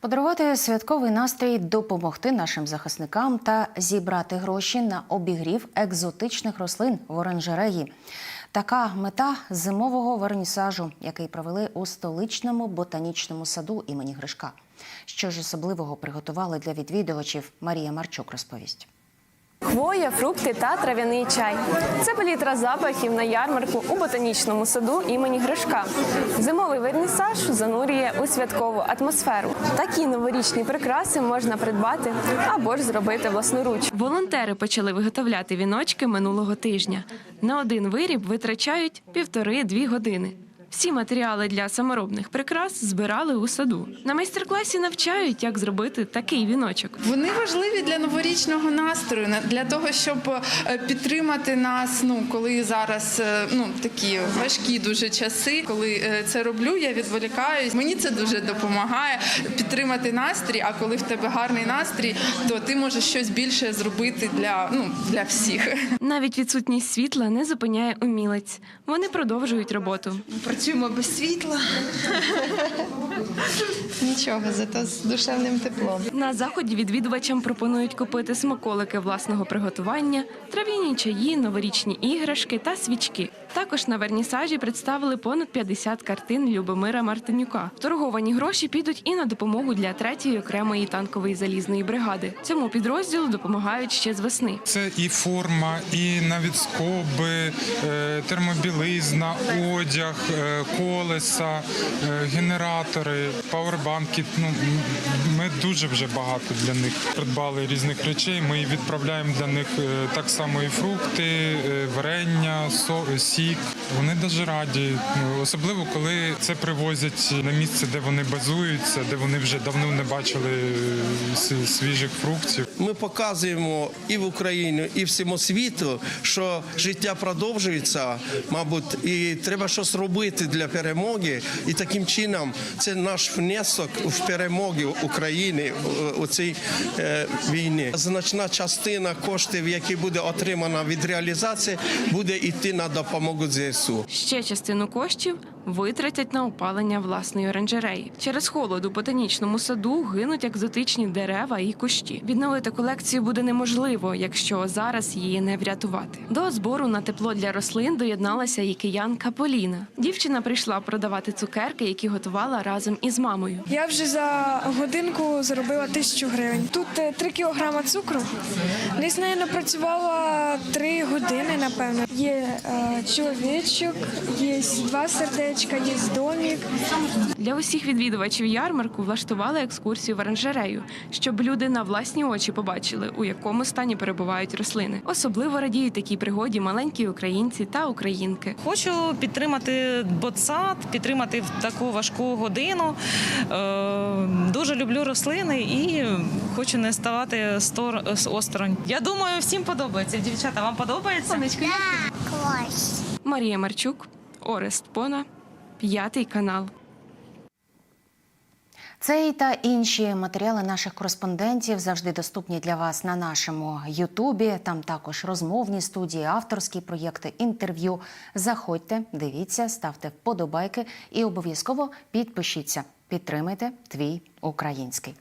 Подарувати святковий настрій, допомогти нашим захисникам та зібрати гроші на обігрів екзотичних рослин в оранжереї. Така мета зимового вернісажу, який провели у столичному ботанічному саду імені Гришка. Що ж особливого приготували для відвідувачів, Марія Марчук розповість. Хвоя, фрукти та трав'яний чай. Це палітра запахів на ярмарку у ботанічному саду імені Гришка. Зимовий вернісаж занурює у святкову атмосферу. Такі новорічні прикраси можна придбати або ж зробити власноруч. Волонтери почали виготовляти віночки минулого тижня. На один виріб витрачають півтори-дві години. Всі матеріали для саморобних прикрас збирали у саду. На майстер-класі навчають, як зробити такий віночок. Вони важливі для новорічного настрою, на- для того, щоб е, підтримати нас. Ну коли зараз е, ну такі важкі дуже часи. Коли е, це роблю, я відволікаюсь. Мені це дуже допомагає підтримати настрій. А коли в тебе гарний настрій, то ти можеш щось більше зробити для ну для всіх. Навіть відсутність світла не зупиняє умілець. Вони продовжують роботу. Працюємо без світла. Нічого, зато з душевним теплом. На заході відвідувачам пропонують купити смаколики власного приготування, трав'яні чаї, новорічні іграшки та свічки. Також на вернісажі представили понад 50 картин Любомира Мартинюка. Торговані гроші підуть і на допомогу для третьої окремої танкової залізної бригади. Цьому підрозділу допомагають ще з весни. Це і форма, і навіть скоби, е, термобілизна, одяг, е, колеса, е, генератори, пауербанки. Ну, ми дуже вже багато для них придбали різних речей. Ми відправляємо для них так само і фрукти, варення, со- сік. Вони дуже раді, Ну, особливо коли це привозять на місце, де вони базуються, де вони вже давно не бачили е, свіжих фруктів. Ми показуємо і в Україні, і всьому світу, що життя продовжується, мабуть, і треба щось робити для перемоги. І таким чином це наш внесок в перемоги України у- у цій е, війні. Значна частина коштів, які буде отримана від реалізації, буде йти на допомогу ЗСУ. Ще частину коштів витратять на опалення власної оранжереї. Через холод у ботанічному саду гинуть екзотичні дерева і кущі. Відновити колекцію буде неможливо, якщо зараз її не врятувати. До збору на тепло для рослин доєдналася і киянка Поліна. Дівчина прийшла продавати цукерки, які готувала разом із мамою. Я вже за годинку заробила тисячу гривень. Тут е, три кілограма цукру. Десь нею напрацювала три години, напевно. Є е, чоловічок, є два сердечка, є домік. Для усіх відвідувачів ярмарку влаштували екскурсію в оранжерею, щоб люди на власні очі побачили, у якому стані перебувають рослини. Особливо радіють такій пригоді маленькі українці та українки. Хочу підтримати ботсад, підтримати в таку важку годину. Е, Дуже люблю рослини і хочу не ставати стор- з осторонь. Я думаю, всім подобається. Дівчата, вам подобається? Марія Марчук, Орест Пона, п'ятий канал. Цей та інші матеріали наших кореспондентів завжди доступні для вас на нашому Ютубі. Там також розмовні студії, авторські проєкти, інтерв'ю. Заходьте, дивіться, ставте вподобайки і обов'язково підпишіться. Підтримайте твій український.